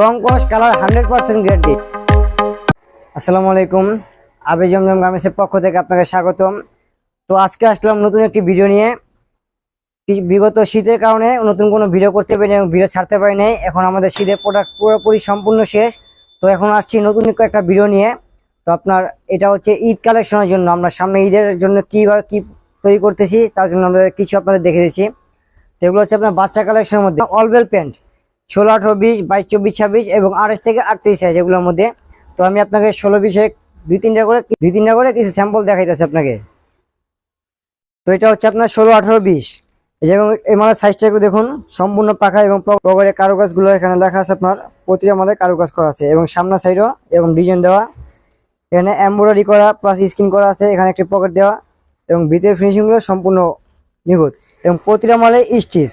রং কস colour hundred percent guarantee আসসালামু আলাইকুম। আবে জমজম গার্মেন্টসের পক্ষ থেকে আপনাকে স্বাগতম। তো আজকে আসলাম নতুন একটি ভিডিও নিয়ে। বিগত শীতের কারণে নতুন কোনো ভিডিও করতে পারিনি এবং ভিডিও ছাড়তে পারি নাই। এখন আমাদের শীতের প্রোডাক্ট পুরোপুরি সম্পূর্ণ শেষ। তো এখন আসছি নতুন একটা ভিডিও নিয়ে। তো আপনার এটা হচ্ছে ঈদ কালেকশনের জন্য। আমরা সামনে ঈদের জন্য কীভাবে কী তৈরি করতেছি, তার জন্য আমরা কিছু আপনাদের দেখে দিচ্ছি। তো এগুলো হচ্ছে আপনার বাচ্চা কালেকশনের মধ্যে। অলবেল প্যান্ট ষোলো, আঠারো, বিশ, বাইশ, চব্বিশ, ছাব্বিশ এবং আঠাশ থেকে আটত্রিশ সাইজ এগুলোর মধ্যে। তো আমি আপনাকে ষোলো, বিশে দুই, তিনটা করে দুই, তিনটা করে কিছু স্যাম্পল দেখাইতেছি আপনাকে। তো এটা হচ্ছে আপনার ষোলো, আঠারো, বিশ। এবং এই মালের সাইজটা একটু দেখুন, সম্পূর্ণ পাখা এবং পকেটে কারুকাজগুলো এখানে লেখা আছে আপনার, প্রতিটা মালে কারুকাজ করা আছে এবং সামনা সাইডও এবং ডিজাইন দেওয়া। এখানে এমব্রয়ডারি করা প্লাস স্ক্রিন করা আছে, এখানে একটি পকেট দেওয়া এবং ভিতরের ফিনিশিংগুলো সম্পূর্ণ নিখুঁত এবং প্রতিটা মালে স্টিচ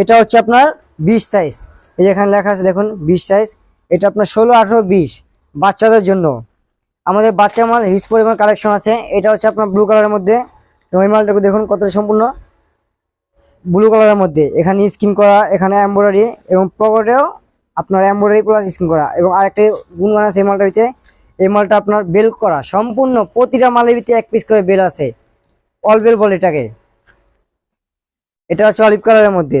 এটা হচ্ছে আপনার বিশ সাইজ এই যে এখানে লেখা আছে, দেখুন, বিশ সাইজ এটা আপনার ষোলো, আঠেরো, বিশ বাচ্চাদের জন্য। আমাদের বাচ্চা মাল হিস পরিমাণ কালেকশন আছে। এটা হচ্ছে আপনার ব্লু কালারের মধ্যে। এই মালটাকে দেখুন কত সম্পূর্ণ। ব্লু কালারের মধ্যে। এখানে স্কিন করা, এখানে এমব্রয়ডারি এবং পকেটেও আপনার এমব্রয়ডারি প্লাস স্কিন করা। এবং আরেকটি গুণগান আছে এই মালটার ভিতরে। এই মালটা আপনার বেল করা। সম্পূর্ণ প্রতিটা মালের ভিতরে এক পিস করে বেল আছে। অল বেল বলে এটাকে। এটা হচ্ছে অলিভ কালারের মধ্যে।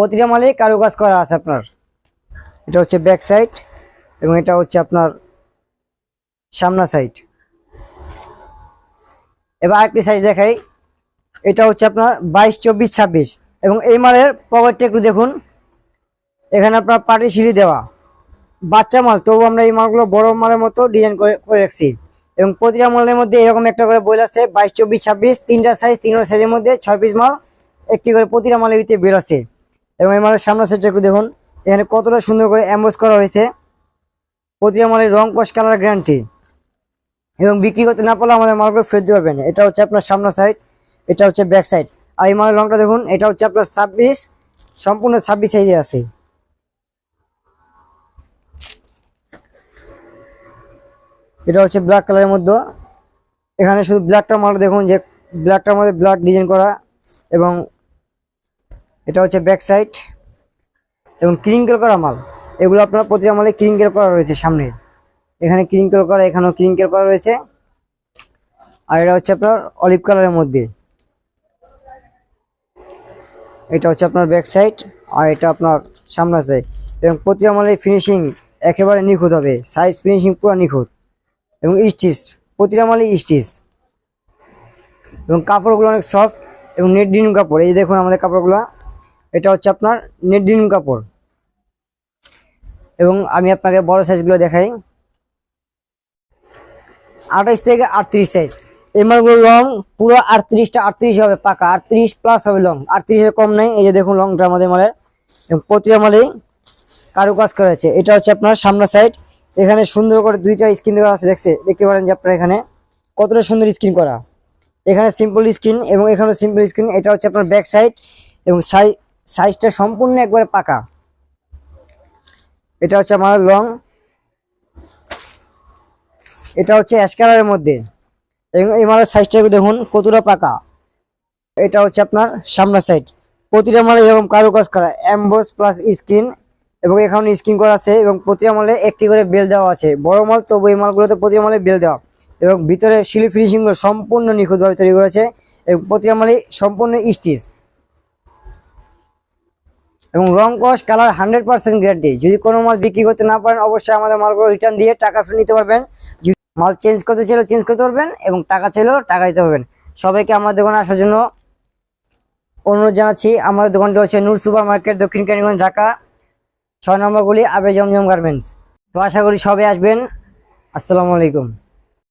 প্রতিটা মালে কারুকাজ করা আছে আপনার। এটা হচ্ছে ব্যাক সাইড এবং এটা হচ্ছে আপনার সামনা সাইড এবার আরেকটি সাইজ দেখাই। এটা হচ্ছে আপনার বাইশ, চব্বিশ, ছাব্বিশ। এবং এই মালের পকেটটা একটু দেখুন। এখানে আপনার পাটি সিঁড়ি দেওয়া। বাচ্চা মাল, তবু আমরা এই মালগুলো বড় মালের মতো ডিজাইন করে করে রাখছি। এবং প্রতিটা মালের মধ্যে এরকম একটা করে বই আছে, বাইশ, চব্বিশ, ছাব্বিশ, তিনটা সাইজ তিনটা সাইজের মধ্যে ছয় পিস মাল, একটি করে প্রতিটা মালের ভিতরে বের আছে। এবং এই মালের সামনের সাইডটা একটু দেখুন। এখানে কতটা সুন্দর করে অ্যাম্বোস করা হয়েছে। প্রতিটা মালের রং কস কালার গ্যারান্টি এবং বিক্রি করতে না পারলে আমাদের মালগুলো ফেরত দিতে পারবেন এটা হচ্ছে আপনার সামনের সাইড এটা হচ্ছে ব্যাক সাইড আর এই মালের রংটা দেখুন, এটা হচ্ছে আপনার ছাব্বিশ, সম্পূর্ণ ছাব্বিশ সাইজে আছে। এটা হচ্ছে ব্ল্যাক কালারের মধ্যে। এখানে শুধু ব্ল্যাকটার মাল দেখুন যে ব্ল্যাকটার মধ্যে ব্ল্যাক ডিজাইন করা এবং এটা হচ্ছে ব্যাক সাইড এবং ক্রিঙ্কেল করা মাল। এগুলো আপনার প্রতিটা মালে ক্রিঙ্কেল করা রয়েছে সামনে। এখানে ক্রিঙ্কেল করা, এখানেও ক্রিঙ্কেল করা রয়েছে। আর এটা হচ্ছে আপনার অলিভ কালারের মধ্যে। এটা হচ্ছে আপনার ব্যাক সাইড আর এটা আপনার সামনে সাইড এবং প্রতিটা মালে ফিনিশিং একেবারে নিখুঁত হবে। সাইজ ফিনিশিং পুরো নিখুঁত। এবং স্টিচ প্রতিটা মালে স্টিচ এবং কাপড়গুলো অনেক সফট এবং নেট ডিনিম কাপড়। এই দেখুন আমাদের কাপড়গুলো। এটা হচ্ছে আপনার নেট ডিনিম কাপড়। এবং আমি আপনাকে বড় সাইজগুলো দেখাই। আঠাইশ থেকে আটত্রিশ সাইজ এই মালগুলো লং পুরো আটত্রিশটা আটত্রিশ হবে, পাকা। আটত্রিশ প্লাস হবে লং আটত্রিশের কম নেই, এই যে দেখুন লংটা আমাদের মালের। এবং প্রতিটা মালেই কারু কাজ করা আছে এটা হচ্ছে আপনার সামনের সাইড এখানে সুন্দর করে দুইটা স্ক্রিন দেওয়া আছে, দেখছে? দেখতে পারেন যে আপনার এখানে কতটা সুন্দর স্ক্রিন করা। এখানে সিম্পল স্ক্রিন এবং এখানে সিম্পল স্ক্রিন এটা হচ্ছে আপনার ব্যাক সাইড এবং সাইজ সাইজটা সম্পূর্ণ একবারে পাকা। এটা হচ্ছে আমার লং এটা হচ্ছে অ্যাশ কালারের মধ্যে। মালের সাইজটা দেখুন, কতটা পাকা। এটা হচ্ছে আপনার সামনের সাইড প্রতিটা মালে এরকম কারুকাজ করা অ্যাম্বোস প্লাস স্ক্রিন এবং এখানে স্ক্রিন করা আছে এবং প্রতিটা মালে একটি করে বেল দেওয়া আছে। বড় মাল, তবু এই মালগুলোতে প্রতিটা মালে বেল দেওয়া। এবং ভিতরে সিলি ফিনিশিংগুলো সম্পূর্ণ নিখুঁতভাবে তৈরি করেছে এবং প্রতিটা মালে সম্পূর্ণ স্টিচ এবং রং কস কালার হান্ড্রেড পার্সেন্ট গ্যারান্টি। যদি কোনো মাল বিক্রি করতে না পারেন, অবশ্যই আমাদের মালগুলো রিটার্ন দিয়ে টাকা ফেরত নিতে পারবেন। মাল চেঞ্জ করতে চাইলেও চেঞ্জ করতে পারবেন এবং টাকা চাইলেও টাকা দিতে পারবেন। সবাইকে আমার দোকানে আসার জন্য অনুরোধ জানাচ্ছি, আমাদের দোকানটি হচ্ছে নূর সুপার মার্কেট দক্ষিণ কেরানীগঞ্জ ঢাকা, ছয় নম্বর গুলি আবে জমজম গার্মেন্টস। তো আশা করি সবাই আসবেন। আসসালামু আলাইকুম।